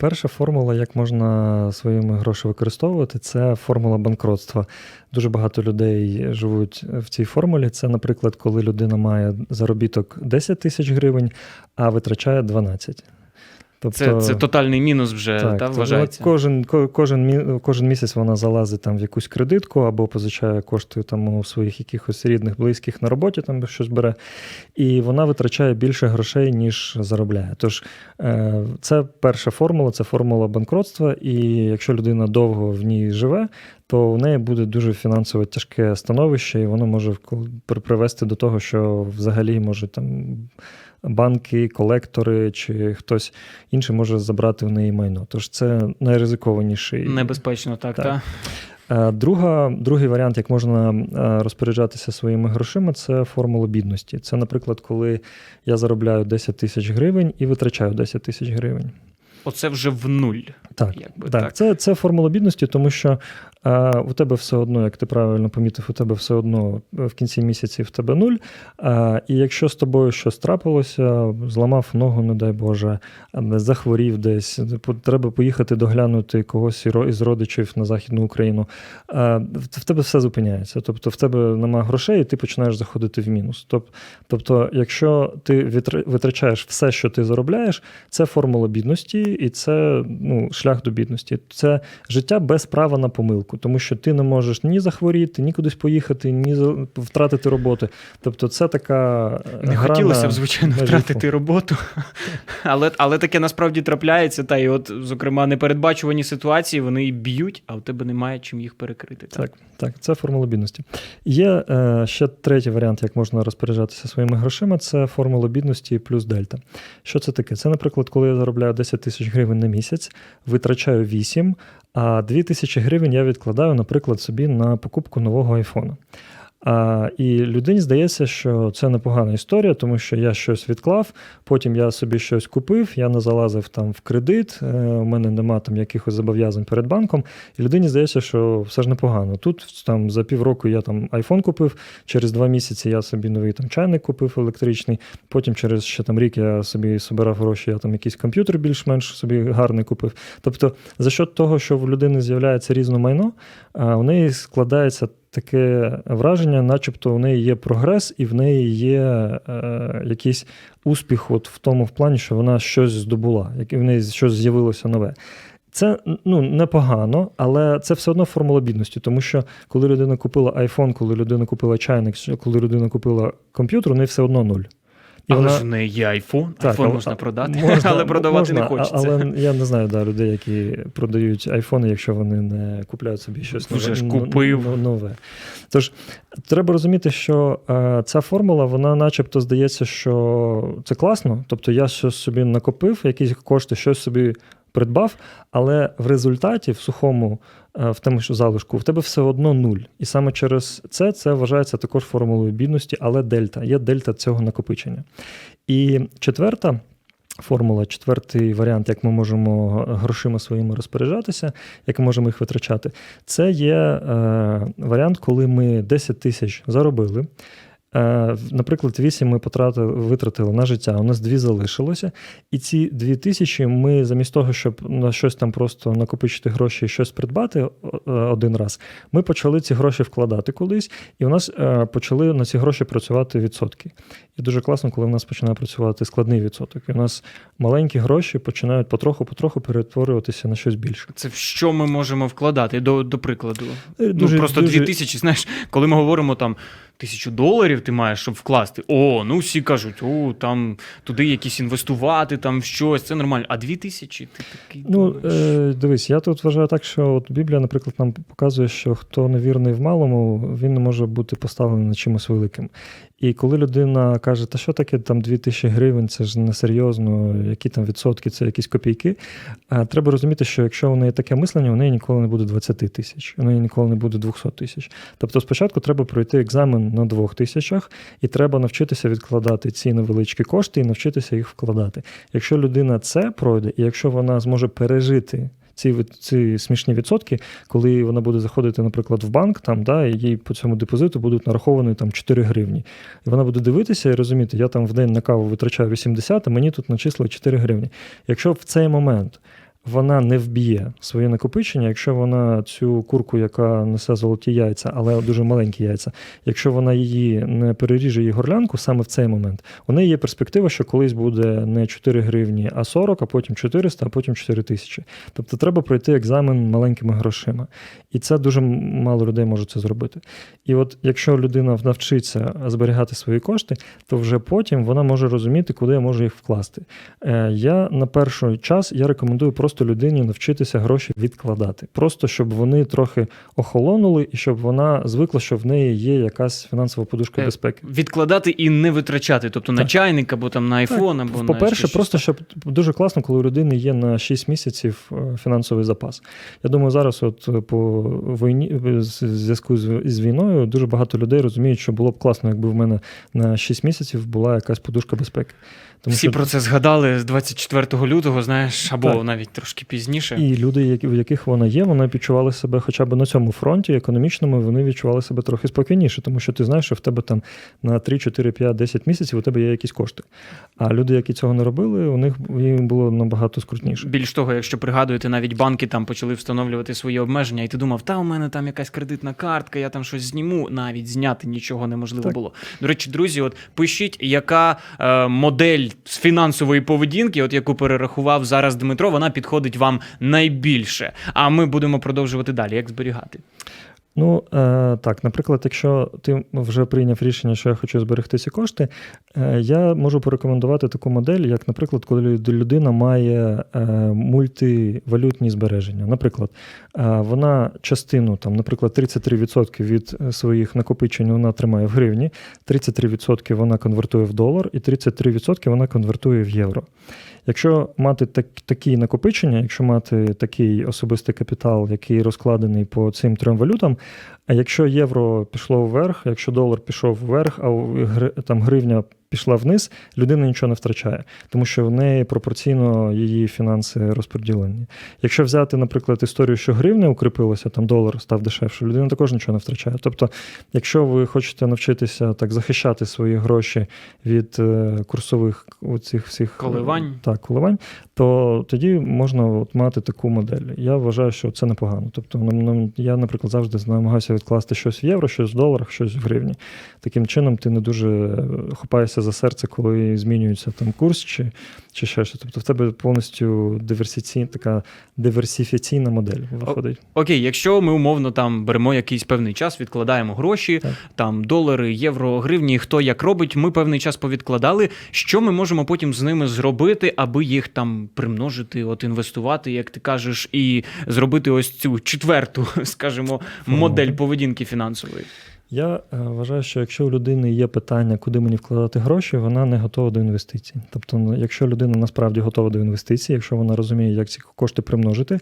Перша формула, як можна своїми гроші використовувати, це формула банкротства. Дуже багато людей живуть в цій формулі. Це, наприклад, коли людина має заробіток 10 тисяч гривень, а витрачає 12. Тобто, це це тотальний мінус вже так, та, вважається. Кожен кожен, кожен місяць вона залазить там в якусь кредитку або позичає кошти там у своїх якихось рідних, близьких на роботі, там щось бере, і вона витрачає більше грошей, ніж заробляє. Тож е, це перша формула, це формула банкротства. І якщо людина довго в ній живе, то в неї буде дуже фінансово тяжке становище, і воно може привести до того, що взагалі може там банки, колектори чи хтось інший може забрати в неї майно. Тож це найризикованіший. Небезпечно, так. так. так. Е, друга, Другий варіант, як можна е, розпоряджатися своїми грошима, це формула бідності. Це, наприклад, коли я заробляю 10 тисяч гривень і витрачаю 10 тисяч гривень. Оце вже в нуль. Так, якби, так. так. Це це формула бідності, тому що а, у тебе все одно, як ти правильно помітив, у тебе все одно в кінці місяці в тебе нуль. А, І якщо з тобою щось трапилося, зламав ногу, не дай Боже, захворів десь, треба поїхати доглянути когось із родичів на Західну Україну, а, в тебе все зупиняється. Тобто в тебе немає грошей, і ти починаєш заходити в мінус. Тобто, якщо ти витрачаєш все, що ти заробляєш, це формула бідності, і це ну, шлях до бідності. Це життя без права на помилку тому що ти не можеш ні захворіти, ні кудись поїхати, ні втратити роботу. Тобто, це така не хотілося б, звичайно, втратити роботу, але але таке насправді трапляється. Та і от, зокрема, непередбачувані ситуації вони б'ють, а у тебе немає чим їх перекрити. Так, так, так це формула бідності. Є е, ще третій варіант, як можна розпоряджатися своїми грошима. Це формула бідності плюс дельта. Що це таке? Це, наприклад, коли я заробляю 10 тисяч гривень на місяць, витрачаю 8, а 2 тисячі гривень я відкладаю, наприклад, собі на покупку нового айфона. А, І людині здається, що це непогана історія, тому що я щось відклав, потім я собі щось купив, я не залазив там в кредит, е, у мене нема там якихось зобов'язань перед банком. І людині здається, що все ж непогано. Тут там за півроку я там iPhone купив, через два місяці я собі новий там чайник купив електричний, потім через ще там рік я собі збирав гроші, я там якийсь комп'ютер більш-менш собі гарний купив. Тобто, за що того, що в людини з'являється різне майно, у неї складається таке враження, начебто у неї є прогрес, і в неї є е, якийсь успіх от в тому в плані, що вона щось здобула, як в неї щось з'явилося нове. Це ну, непогано, але це все одно формула бідності, тому що коли людина купила iPhone, коли людина купила чайник, коли людина купила комп'ютер, у неї все одно нуль. І але вона... ж в неї є iPhone, так, iPhone можна продати, можна, але продавати можна, не хочеться. Але я не знаю да, людей, які продають айфони, якщо вони не купляють собі щось нове. Вже ж купив. нове. Тож треба розуміти, що е, ця формула, вона начебто здається, що це класно. Тобто я щось собі накопив, якісь кошти, щось собі придбав, але в результаті, в сухому, е, в тому, що залишку, в тебе все одно нуль. І саме через це це вважається також формулою бідності, але дельта, є дельта цього накопичення. І четверта. Формула, четвертий варіант, як ми можемо грошима своїми розпоряджатися, як ми можемо їх витрачати, це є е, варіант, коли ми 10 тисяч заробили. Е, наприклад, 8 ми потратили, витратили на життя, у нас дві залишилося. І ці дві тисячі ми замість того, щоб на щось там просто накопичити гроші і щось придбати е, один раз, ми почали ці гроші вкладати колись, і у нас е, почали на ці гроші працювати відсотки. І дуже класно, коли в нас починає працювати складний відсоток. І у нас маленькі гроші починають потроху-потроху перетворюватися на щось більше. Це в що ми можемо вкладати до до прикладу? Дуже, ну Просто дві тисячі, знаєш, коли ми говоримо там тисячу доларів ти маєш, щоб вкласти. О, ну всі кажуть, о, там туди якісь інвестувати, там щось, це нормально. А дві тисячі ти такий. Ну, е, дивись, я тут вважаю так, що от Біблія, наприклад, нам показує, що хто невірний в малому, він не може бути поставлений на чимось великим. І коли людина каже, та що таке там 2000 гривень, це ж несерйозно, які там відсотки, це якісь копійки. Треба розуміти, що якщо у неї таке мислення, у неї ніколи не буде 20 тисяч, у неї ніколи не буде 200 тисяч. Тобто спочатку треба пройти екзамен на двох тисячах, і треба навчитися відкладати ці невеличкі кошти і навчитися їх вкладати. Якщо людина це пройде, і якщо вона зможе пережити ці ці смішні відсотки, коли вона буде заходити, наприклад, в банк, там, да, і їй по цьому депозиту будуть нараховані там 4 гривні. І вона буде дивитися і розуміти, я там в день на каву витрачаю 80, а мені тут начислили 4 гривні. Якщо в цей момент вона не вб'є своє накопичення, якщо вона цю курку, яка несе золоті яйця, але дуже маленькі яйця, якщо вона її не переріже її горлянку саме в цей момент, у неї є перспектива, що колись буде не 4 гривні, а 40, а потім 400, а потім 4 тисячі. Тобто треба пройти екзамен маленькими грошима. І це дуже мало людей може це зробити. І от якщо людина навчиться зберігати свої кошти, то вже потім вона може розуміти, куди я можу їх вкласти. Е, Я на перший час я рекомендую просто людині навчитися гроші відкладати, просто щоб вони трохи охолонули, і щоб вона звикла, що в неї є якась фінансова подушка Е, безпеки. Відкладати і не витрачати, тобто на чайник або там на айфон, або на По-перше, ще просто щоб дуже класно, коли у людини є на 6 місяців е, фінансовий запас. Я думаю, зараз, от е, по війні, в зв'язку з, війною, дуже багато людей розуміють, що було б класно, якби в мене на 6 місяців була якась подушка безпеки. Тому Всі що про це згадали з 24 лютого, знаєш, або Так. навіть трошки пізніше. і люди, які, в яких вона є, вони відчували себе хоча б на цьому фронті, економічному, вони відчували себе трохи спокійніше, тому що ти знаєш, що в тебе там на 3, 4, 5, 10 місяців у тебе є якісь кошти. А люди, які цього не робили, у них їм було набагато скрутніше. Більш того, якщо пригадуєте, навіть банки там почали встановлювати свої обмеження, і ти думав, та у мене там якась кредитна картка, я там щось зніму. Навіть зняти нічого неможливо Так. було. До речі, друзі, от пишіть, яка е, модель з фінансової поведінки, от яку перерахував зараз Дмитро, вона підходить вам найбільше. А ми будемо продовжувати далі. Як зберігати? Ну е, так, наприклад, якщо ти вже прийняв рішення, що я хочу зберегти ці кошти, е, я можу порекомендувати таку модель, як, наприклад, коли людина має е, мультивалютні збереження. Наприклад, вона частину, там, наприклад, 33% від своїх накопичень вона тримає в гривні, 33% вона конвертує в долар, і 33% вона конвертує в євро. Якщо мати так, такі накопичення, якщо мати такий особистий капітал, який розкладений по цим трьом валютам, а якщо євро пішло вверх, якщо долар пішов вверх, а там гривня пішла вниз, людина нічого не втрачає, тому що в неї пропорційно її фінанси розподілені. Якщо взяти, наприклад, історію, що гривня укріпилася, там долар став дешевше, людина також нічого не втрачає. Тобто, якщо ви хочете навчитися так захищати свої гроші від е, курсових оцих всіх е, Коливань. так, коливань, то тоді можна от мати таку модель. Я вважаю, що це непогано. Тобто, нам- нам- я, наприклад, завжди намагаюся відкласти щось в євро, щось в доларах, щось в гривні. Таким чином, ти не дуже е, хопаєшся за серце, коли змінюється там курс чи, чи ще щось. Тобто в тебе повністю диверсіційна така диверсифіційна модель виходить. Окей, якщо ми умовно там беремо якийсь певний час, відкладаємо гроші, Так. там долари, євро, гривні, хто як робить, ми певний час повідкладали. Що ми можемо потім з ними зробити, аби їх там примножити, от інвестувати, як ти кажеш, і зробити ось цю четверту, скажімо, модель поведінки фінансової. Я е, вважаю, що якщо у людини є питання, куди мені вкладати гроші, вона не готова до інвестицій. Тобто, ну, якщо людина насправді готова до інвестицій, якщо вона розуміє, як ці кошти примножити,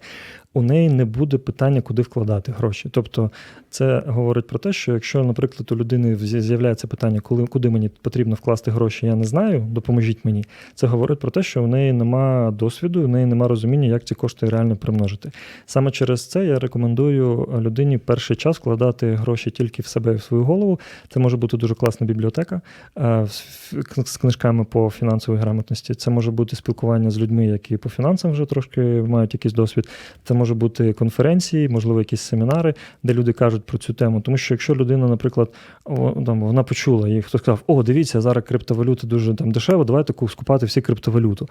у неї не буде питання, куди вкладати гроші. Тобто, це говорить про те, що якщо, наприклад, у людини з'являється питання, коли куди мені потрібно вкласти гроші, я не знаю, допоможіть мені. Це говорить про те, що у неї нема досвіду, у неї нема розуміння, як ці кошти реально примножити. Саме через це я рекомендую людині перший час вкладати гроші тільки в себе в свою голову. Це може бути дуже класна бібліотека е, з книжками по фінансовій грамотності. Це може бути спілкування з людьми, які по фінансам вже трошки мають якийсь досвід. Це може бути конференції, можливо, якісь семінари, де люди кажуть про цю тему. Тому що якщо людина, наприклад, вона почула, і хтось сказав, о, дивіться, зараз криптовалюта дуже там дешево, давайте скупати всі криптовалюту.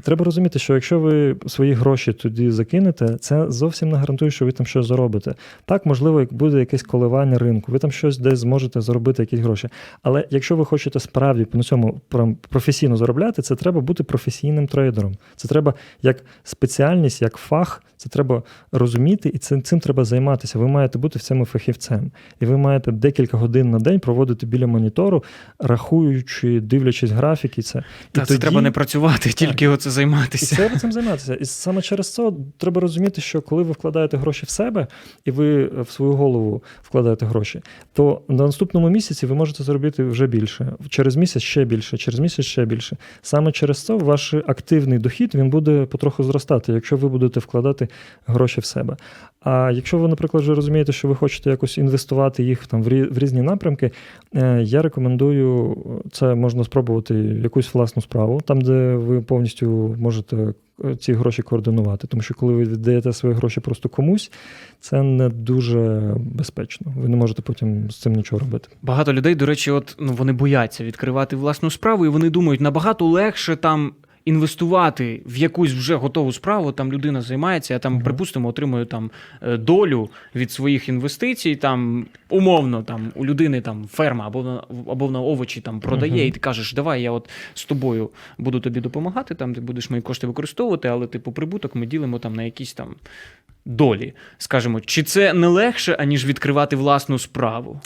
Треба розуміти, що якщо ви свої гроші туди закинете, це зовсім не гарантує, що ви там щось заробите. Так, можливо, як буде якесь коливання ринку, ви там щось десь зможете заробити якісь гроші. Але якщо ви хочете справді на цьому професійно заробляти, це треба бути професійним трейдером. Це треба як спеціальність, як фах. Це треба розуміти, і цим, цим треба займатися. Ви маєте бути в цьому фахівцем. І ви маєте декілька годин на день проводити біля монітору, рахуючи, дивлячись графіки. Це Та це треба не працювати, тільки оце і займатися. треба цим займатися. І саме через це треба розуміти, що коли ви вкладаєте гроші в себе і ви в свою голову вкладаєте гроші, то на наступному місяці ви можете заробити вже більше. Через місяць ще більше, через місяць ще більше. Саме через це ваш активний дохід він буде потроху зростати, якщо ви будете вкладати гроші в себе. А якщо ви, наприклад, вже розумієте, що ви хочете якось інвестувати їх там в рі- в різні напрямки, е, я рекомендую це можна спробувати якусь власну справу, там, де ви повністю можете е, ці гроші координувати. Тому що коли ви віддаєте свої гроші просто комусь, це не дуже безпечно. Ви не можете потім з цим нічого робити. Багато людей, до речі, от ну вони бояться відкривати власну справу, і вони думають, набагато легше там. Інвестувати в якусь вже готову справу, там людина займається, я там, припустимо, отримую там е, долю від своїх інвестицій, там умовно, там у людини там ферма або на або на овочі там продає, Мгм. і ти кажеш, давай я от з тобою буду тобі допомагати, там ти будеш мої кошти використовувати, але типу прибуток ми ділимо там на якісь там долі. Скажемо, чи це не легше, аніж відкривати власну справу?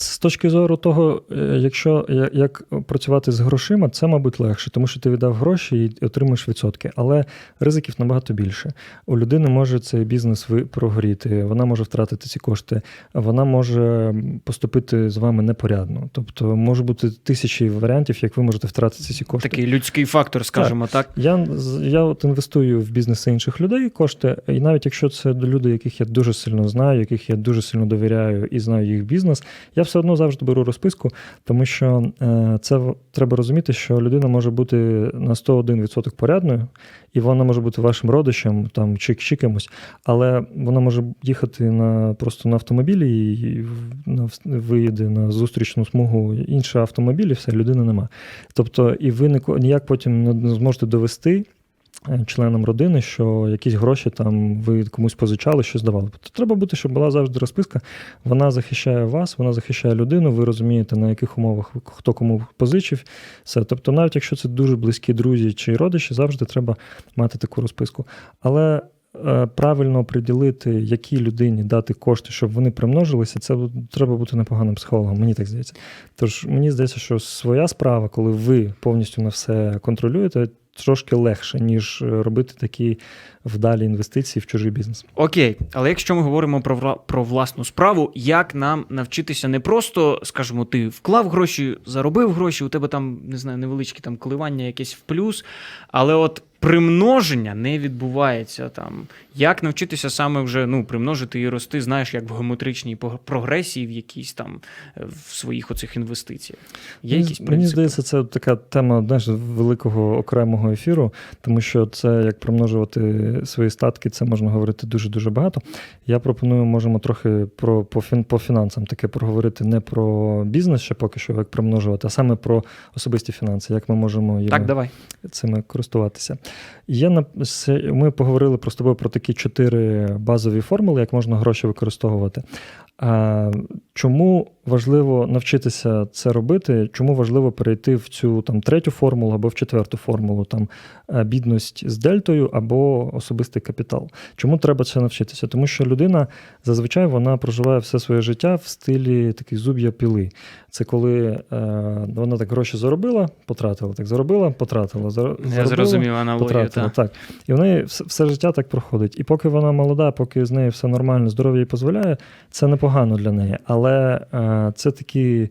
З точки зору того, е, якщо я- як працювати з грошима, це, мабуть, легше, тому що ти віддав гроші і отримуєш відсотки. Але ризиків набагато більше. У людини може цей бізнес прогоріти, вона може втратити ці кошти, вона може поступити з вами непорядно. Тобто може бути тисячі варіантів, як ви можете втратити ці кошти. Такий людський фактор, скажімо так. Я, з- я от інвестую в бізнеси інших людей кошти, і навіть якщо це люди, яких я дуже сильно знаю, яких я дуже сильно довіряю і знаю їх бізнес, я все одно завжди беру розписку, тому що е, це треба розуміти, що людина може бути на 101% порядною, і вона може бути вашим родичем там чи, чи кимось, але вона може їхати на просто на автомобілі і на, виїде на зустрічну смугу інший автомобіль, і все, людини нема. Тобто, і ви ніяк потім не зможете довести. Членам родини, що якісь гроші там ви комусь позичали, щось давали. Тобто треба бути, щоб була завжди розписка. Вона захищає вас, вона захищає людину. Ви розумієте, на яких умовах хто кому позичив. Все. Тобто, навіть якщо це дуже близькі друзі чи родичі, завжди треба мати таку розписку. Але е, правильно приділити, якій людині дати кошти, щоб вони примножилися, це треба бути непоганим психологом. Мені так здається. Тож мені здається, що своя справа, коли ви повністю на все контролюєте, трошки легше, ніж е, робити такі вдалі інвестиції в чужий бізнес. Окей, але якщо ми говоримо про, про власну справу, як нам навчитися не просто, скажімо, ти вклав гроші, заробив гроші, у тебе там не знаю, невеличкі там коливання, якесь в плюс, але от примноження не відбувається там. Як навчитися саме вже ну, примножити і рости, знаєш, як в геометричній прогресії в якійсь там е, в своїх оцих інвестиціях? Є Мені, якісь мені принципи? здається, це така тема знаєш, великого окремого ефіру, тому що це як примножувати свої статки, це можна говорити дуже-дуже багато. Я пропоную, можемо трохи про по, фін, по фінансам таке проговорити не про бізнес ще поки що, як примножувати, а саме про особисті фінанси, як ми можемо Так, давай. цими користуватися. Є на ми поговорили про з тобою про такі чотири базові формули, як можна гроші використовувати. А чому важливо навчитися це робити? Чому важливо перейти в цю там третю формулу або в четверту формулу, там е, бідність з дельтою або особистий капітал? Чому треба це навчитися? Тому що людина зазвичай вона проживає все своє життя в стилі такий зуб'я піли. Це коли е, вона так гроші заробила, потратила, так заробила, потратила. зар- Я заробила, зрозумів аналогію. потратила. Так. Так. І в неї все, все життя так проходить. І поки вона молода, поки з нею все нормально, здоров'я їй дозволяє, це непогано для неї. Але е, це такі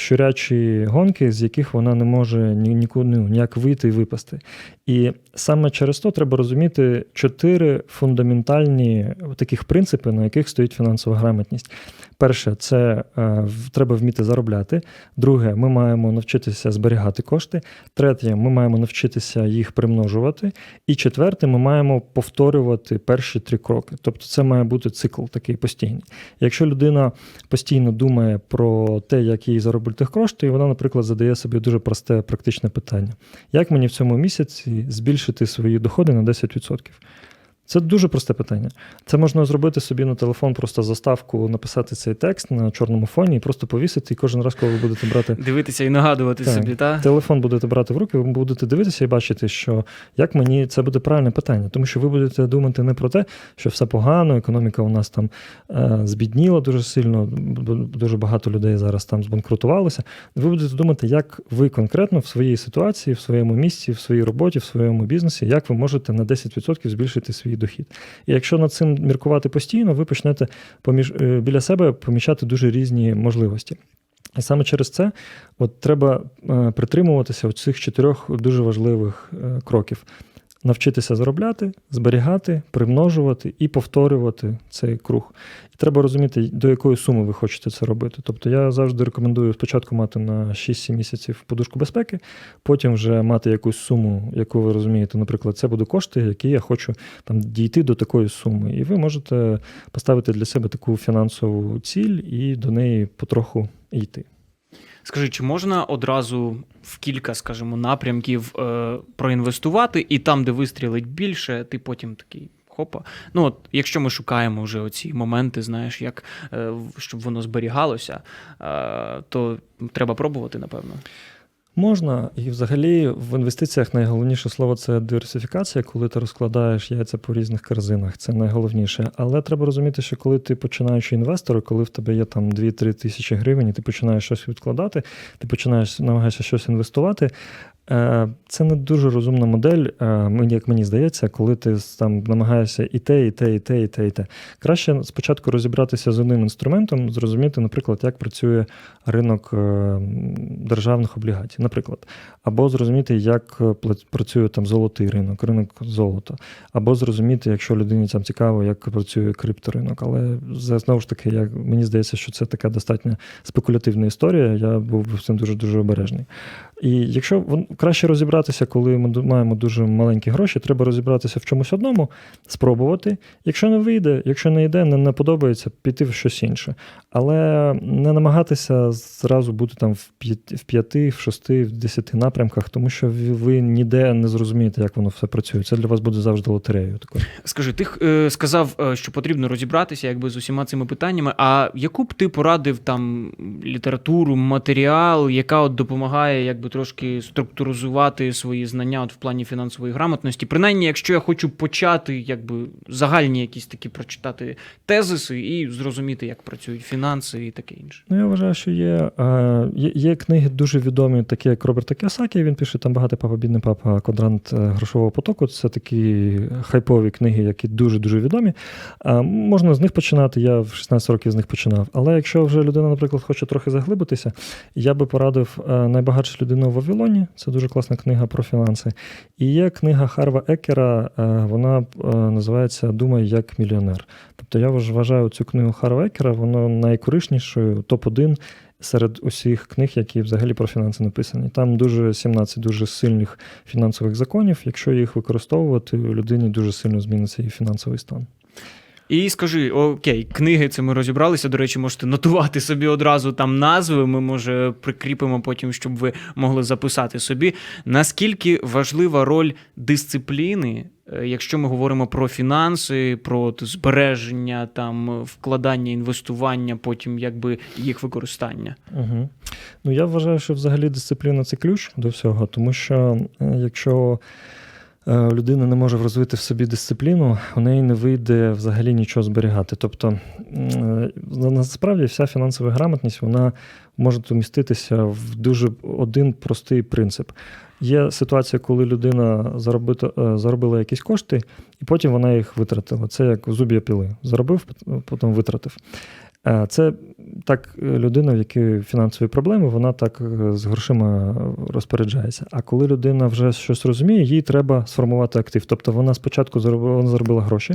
щурячі гонки, з яких вона не може ні, нікуди ну, ніяк вийти і випасти. І саме через то треба розуміти чотири фундаментальні таких принципи, на яких стоїть фінансова грамотність. Перше, це е, треба вміти заробляти. Друге, ми маємо навчитися зберігати кошти. Третє, ми маємо навчитися їх примножувати. І четверте, ми маємо повторювати перші три кроки. Тобто, це має бути цикл такий постійний. Якщо людина постійно думає про те, як їй заробити і вона, наприклад, задає собі дуже просте практичне питання: як мені в цьому місяці збільшити свої доходи на 10%? Це дуже просте питання. Це можна зробити собі на телефон, просто заставку, написати цей текст на чорному фоні і просто повісити, і кожен раз, коли ви будете брати Дивитися і нагадувати Так. собі, так? телефон, будете брати в руки, ви будете дивитися і бачити, що як мені це буде правильне питання, тому що ви будете думати не про те, що все погано, економіка у нас там е, збідніла дуже сильно, дуже багато людей зараз там збанкрутувалося. Ви будете думати, як ви конкретно в своїй ситуації, в своєму місці, в своїй роботі, в своєму бізнесі, як ви можете на 10% збільшити свій дохід. І якщо над цим міркувати постійно, ви почнете поміж е, біля себе помічати дуже різні можливості. І саме через це от треба е, притримуватися цих чотирьох дуже важливих е, кроків. Навчитися заробляти, зберігати, примножувати і повторювати цей круг. І треба розуміти, до якої суми ви хочете це робити. Тобто я завжди рекомендую спочатку мати на 6-7 місяців подушку безпеки, потім вже мати якусь суму, яку ви розумієте, наприклад, це будуть кошти, які я хочу там дійти до такої суми. І ви можете поставити для себе таку фінансову ціль і до неї потроху йти. Скажи, чи можна одразу в кілька, скажімо, напрямків е, проінвестувати, і там, де вистрілить більше, ти потім такий. Хопа. Ну, от, якщо ми шукаємо вже оці моменти, знаєш, як е, щоб воно зберігалося, е, то треба пробувати, напевно. Можна, і взагалі в інвестиціях найголовніше слово це диверсифікація, коли ти розкладаєш яйця по різних корзинах. Це найголовніше. Але треба розуміти, що коли ти починаючий інвестор, коли в тебе є там 2-3 тисячі гривень, і ти починаєш щось відкладати, ти починаєш намагаєшся щось інвестувати. Е, Це не дуже розумна модель, е, як мені здається, коли ти там намагаєшся і те, і те, і те, і те, і те. Краще спочатку розібратися з одним інструментом, зрозуміти, наприклад, як працює ринок е, державних облігацій, наприклад, або зрозуміти, як працює там золотий ринок, ринок золота, або зрозуміти, якщо людині там цікаво, як працює крипторинок. Але знову ж таки, як мені здається, що це така достатньо спекулятивна історія. Я був цим дуже дуже обережний. І якщо вон- краще розібратися, коли ми маємо дуже маленькі гроші, треба розібратися в чомусь одному, спробувати. Якщо не вийде, якщо не йде, не, не подобається, піти в щось інше. Але не намагатися зразу бути там в п'яти, в шести, в десяти напрямках, тому що ви, ви ніде не зрозумієте, як воно все працює. Це для вас буде завжди лотереєю. Такою. Скажи, ти е, сказав, е, що потрібно розібратися якби з усіма цими питаннями. А яку б ти порадив там літературу, матеріал, яка от допомагає якби трошки структуризувати свої знання от в плані фінансової грамотності? Принаймні, якщо я хочу почати, якби загальні якісь такі прочитати тезиси і зрозуміти, як працюють фінанси і таке інше. Ну, я вважаю, що є, е, є, є книги дуже відомі, такі як Роберта Кіосакі. Він пише там багато папа, бідний папа, квадрант е, грошового потоку. Це такі хайпові книги, які дуже-дуже відомі. А, можна з них починати. Я в 16 років з них починав. Але якщо вже людина, наприклад, хоче трохи заглибитися, я би порадив е, найбагатша людина у Вавилоні. Це дуже класна книга про фінанси. І є книга Харва Екера, е, вона е, називається Думай як мільйонер. Тобто я вважаю цю книгу Харва Екера, вона найкориснішою, топ-1 серед усіх книг, які взагалі про фінанси написані. Там дуже 17 дуже сильних фінансових законів. Якщо їх використовувати, у людині дуже сильно зміниться і фінансовий стан. І скажи, окей, книги це ми розібралися. До речі, можете нотувати собі одразу там назви. Ми може прикріпимо потім, щоб ви могли записати собі. Наскільки важлива роль дисципліни, е, якщо ми говоримо про фінанси, про збереження, там вкладання, інвестування, потім якби їх використання? Угу. Ну, я вважаю, що взагалі дисципліна це ключ до всього, тому що е, якщо людина не може розвити в собі дисципліну, у неї не вийде взагалі нічого зберігати. Тобто, е, насправді, вся фінансова грамотність вона може уміститися в дуже один простий принцип. Є ситуація, коли людина заробити, е, заробила якісь кошти, і потім вона їх витратила. Це як зуб'я піли. Заробив, потім витратив. Е, Це так е, людина, в якій фінансові проблеми, вона так е, з грошима розпоряджається. А коли людина вже щось розуміє, їй треба сформувати актив. Тобто вона спочатку заробила, заробила гроші,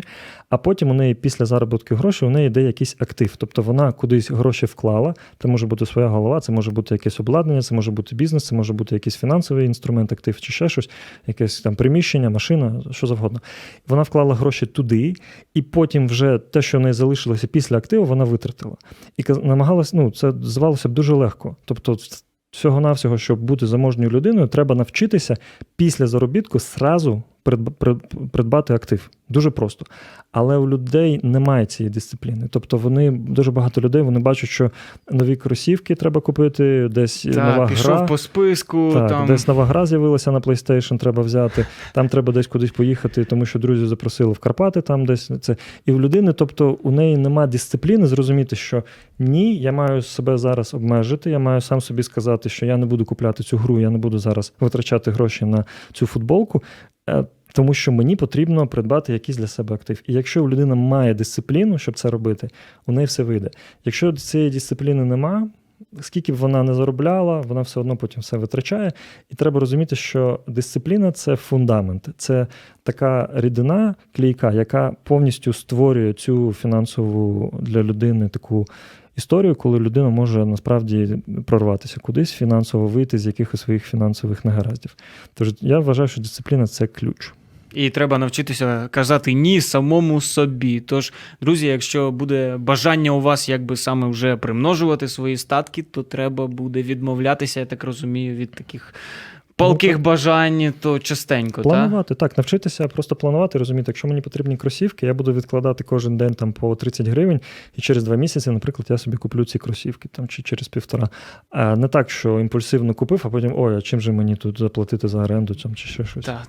а потім у неї після заробітку грошей у неї йде якийсь актив. Тобто вона кудись гроші вклала. Це може бути своя голова, це може бути якесь обладнання, це може бути бізнес, це може бути якийсь фінансовий інструмент, актив чи ще щось, якесь там приміщення, машина, що завгодно. Вона вклала гроші туди, і потім вже те, що в неї залишилося після активу, вона витратила. І каз- намагалась, ну, це здавалося б дуже легко. Тобто, всього-навсього, щоб бути заможньою людиною, треба навчитися після заробітку прид- придбати актив. Дуже просто. Але у людей немає цієї дисципліни. Тобто вони дуже багато людей вони бачать, що нові кросівки треба купити, десь нова пішов гра. по списку. Так, там... десь нова гра з'явилася на PlayStation, треба взяти. Там треба десь кудись поїхати, тому що друзі запросили в Карпати. Там десь це. І в людини, тобто, у неї нема дисципліни зрозуміти, що ні, я маю себе зараз обмежити. Я маю сам собі сказати, що я не буду купляти цю гру, я не буду зараз витрачати гроші на цю футболку. Е, Тому що мені потрібно придбати якийсь для себе актив. І якщо у людини має дисципліну, щоб це робити, у неї все вийде. Якщо цієї дисципліни нема, скільки б вона не заробляла, вона все одно потім все витрачає. І треба розуміти, що дисципліна це фундамент, це така рідина клійка, яка повністю створює цю фінансову для людини таку. Історію, коли людина може насправді прорватися кудись, фінансово вийти з якихось своїх фінансових негараздів. Тож я вважаю, що дисципліна це ключ. І треба навчитися казати ні самому собі. Тож, друзі, якщо буде бажання у вас якби саме вже примножувати свої статки, то треба буде відмовлятися, я так розумію, від таких палких Ну, бажань, то частенько. Та? Планувати, так, навчитися просто планувати, розуміти, якщо мені потрібні кросівки, я буду відкладати кожен день там по 30 гривень, і через два місяці, наприклад, я собі куплю ці кросівки там чи через півтора. А не так, що імпульсивно купив, а потім ой, а чим же мені тут заплатити за оренду там, чи ще щось. Так,